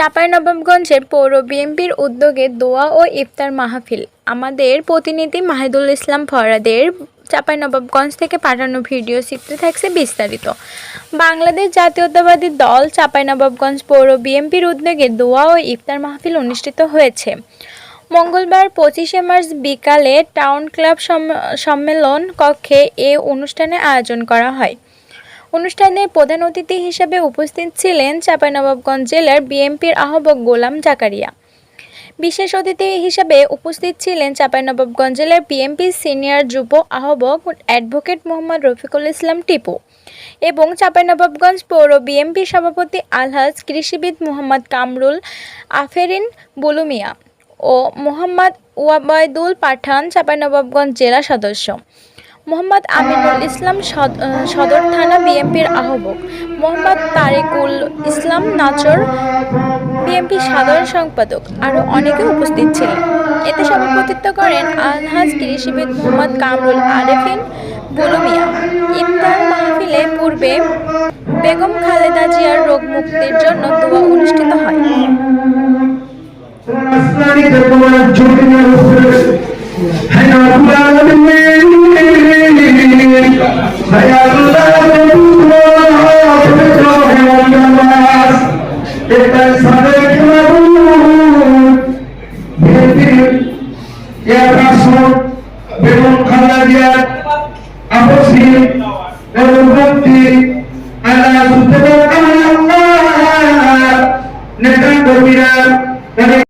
চাঁপাইনবাবগঞ্জের পৌর বিএনপির উদ্যোগে দোয়া ও ইফতার মাহফিল। আমাদের প্রতিনিধি মাহিদুল ইসলাম ফরাদের চাঁপাইনবাবগঞ্জ থেকে পাঠানো ভিডিও চিত্রে থাকছে বিস্তারিত। বাংলাদেশ জাতীয়তাবাদী দল চাঁপাইনবাবগঞ্জ পৌর বিএনপির উদ্যোগে দোয়া ও ইফতার মাহফিল অনুষ্ঠিত হয়েছে। মঙ্গলবার পঁচিশে মার্চ বিকালে টাউন ক্লাব সম- সম্মেলন কক্ষে এ অনুষ্ঠানে আয়োজন করা হয়। অনুষ্ঠানে প্রধান অতিথি হিসেবে উপস্থিত ছিলেন চাঁপাইনবাবগঞ্জ জেলার বিএনপির আহ্বায়ক গোলাম জাকারিয়া। বিশেষ অতিথি হিসেবে উপস্থিত ছিলেন চাঁপাইনবাবগঞ্জ জেলার বিএনপি সিনিয়র যুব আহ্বায়ক অ্যাডভোকেট মোহাম্মদ রফিকুল ইসলাম টিপু এবং চাঁপাইনবাবগঞ্জ পৌর বিএনপি সভাপতি আলহাজ কৃষিবিদ মোহাম্মদ কামরুল আফেরিন বুলুমিয়া ও মোহাম্মদ ওয়াবায়দুল পাঠান চাঁপাইনবাবগঞ্জ জেলা সদস্য। মোহাম্মদ আমিনুল ইসলাম সদ- সদর থানা বিএমপির আহ্বায়ক। মোহাম্মদ তারেকুল ইসলাম নাচর বিএমপি সাধারণ সম্পাদক আরও অনেকে উপস্থিত ছিলেন। এতে সভাপতিত্ব করেন আলহাজ কৃষিবিদ মোহাম্মদ কামরুল আরেফিন বুলুমিয়া। ইফতার মাহফিলে পূর্বে বেগম খালেদা জিয়ার রোগ মুক্তির জন্য দোয়া অনুষ্ঠিত হয়। হায় বেগম খালেদা জিয়ার আপসি এবং মুক্তি আল্লাহ সুবহানাহু ওয়া তাআলা নেতা কর্মীরা